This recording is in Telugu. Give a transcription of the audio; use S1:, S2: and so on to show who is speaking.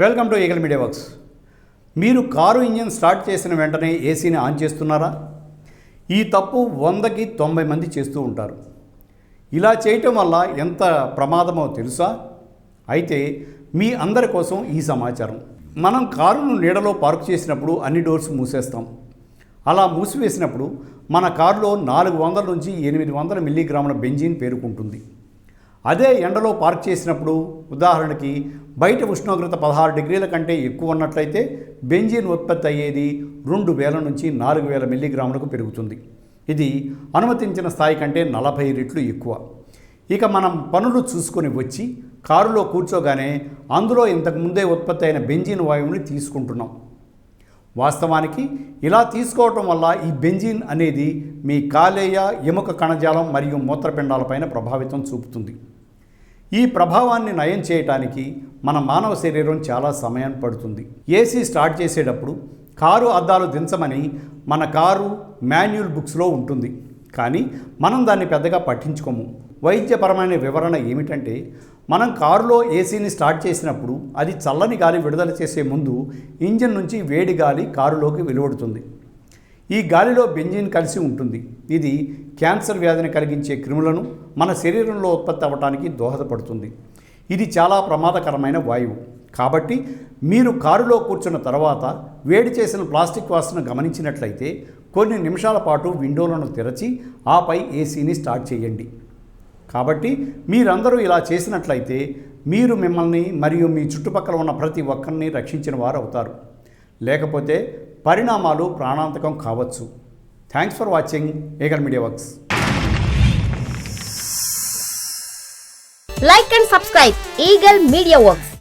S1: Welcome to Eagle Media Works. మీరు కారు ఇంజిన్ స్టార్ట్ చేసిన వెంటనే ఏసీని ఆన్ చేస్తున్నారా? ఈ తప్పు వందకి తొంభై మంది చేస్తూ ఉంటారు. ఇలా చేయటం వల్ల ఎంత ప్రమాదమో తెలుసా? అయితే మీ అందరి కోసం ఈ సమాచారం. మనం కారును నీడలో పార్క్ చేసినప్పుడు అన్ని డోర్స్ మూసేస్తాం. అలా మూసివేసినప్పుడు మన కారులో నాలుగు వందల నుంచి ఎనిమిది వందల మిల్లీగ్రాముల బెంజీన్ పేరుకుంటుంది. అదే ఎండలో పార్క్ చేసినప్పుడు ఉదాహరణకి బయట ఉష్ణోగ్రత పదహారు డిగ్రీల కంటే ఎక్కువ ఉన్నట్లయితే బెంజీన్ ఉత్పత్తి అయ్యేది రెండు వేల నుంచి నాలుగు వేల మిల్లీగ్రాములకు పెరుగుతుంది. ఇది అనుమతించిన స్థాయి కంటే నలభై రెట్లు ఎక్కువ. ఇక మనం పనులు చూసుకొని వచ్చి కారులో కూర్చోగానే అందులో ఇంతకు ముందే ఉత్పత్తి అయిన బెంజీన్ వాయువుని తీసుకుంటున్నాం. వాస్తవానికి ఇలా తీసుకోవటం వల్ల ఈ బెంజీన్ అనేది మీ కాలేయ ఎముక కణజాలం మరియు మూత్రపిండాలపైన ప్రభావితం చూపుతుంది. ఈ ప్రభావాన్ని నయం చేయటానికి మన మానవ శరీరం చాలా సమయం పడుతుంది. ఏసీ స్టార్ట్ చేసేటప్పుడు కారు అద్దాలు దించమని మన కారు మాన్యువల్ బుక్స్లో ఉంటుంది. కానీ మనం దాన్ని పెద్దగా పట్టించుకోము. వైద్యపరమైన వివరణ ఏమిటంటే మనం కారులో ఏసీని స్టార్ట్ చేసినప్పుడు అది చల్లని గాలి విడుదల చేసే ముందు ఇంజిన్ నుంచి వేడి గాలి కారులోకి వెలువడుతుంది. ఈ గాలిలో బెంజిన్ కలిసి ఉంటుంది. ఇది క్యాన్సర్ వ్యాధిని కలిగించే క్రిములను మన శరీరంలో ఉత్పత్తి అవ్వడానికి దోహదపడుతుంది. ఇది చాలా ప్రమాదకరమైన వాయువు. కాబట్టి మీరు కారులో కూర్చున్న తర్వాత వేడి చేసిన ప్లాస్టిక్ వాసన గమనించినట్లయితే కొన్ని నిమిషాల పాటు విండోలను తెరచి ఆపై ఏసీని స్టార్ట్ చేయండి. కాబట్టి మీరందరూ ఇలా చేసినట్లయితే మీరు మిమ్మల్ని మరియు మీ చుట్టుపక్కల ఉన్న ప్రతి ఒక్కరిని రక్షించిన వారు అవుతారు లేకపోతే పరిణామాలు ప్రాణాంతకం కావచ్చు. Thanks for watching Eagle Media Works
S2: like and subscribe Eagle Media Works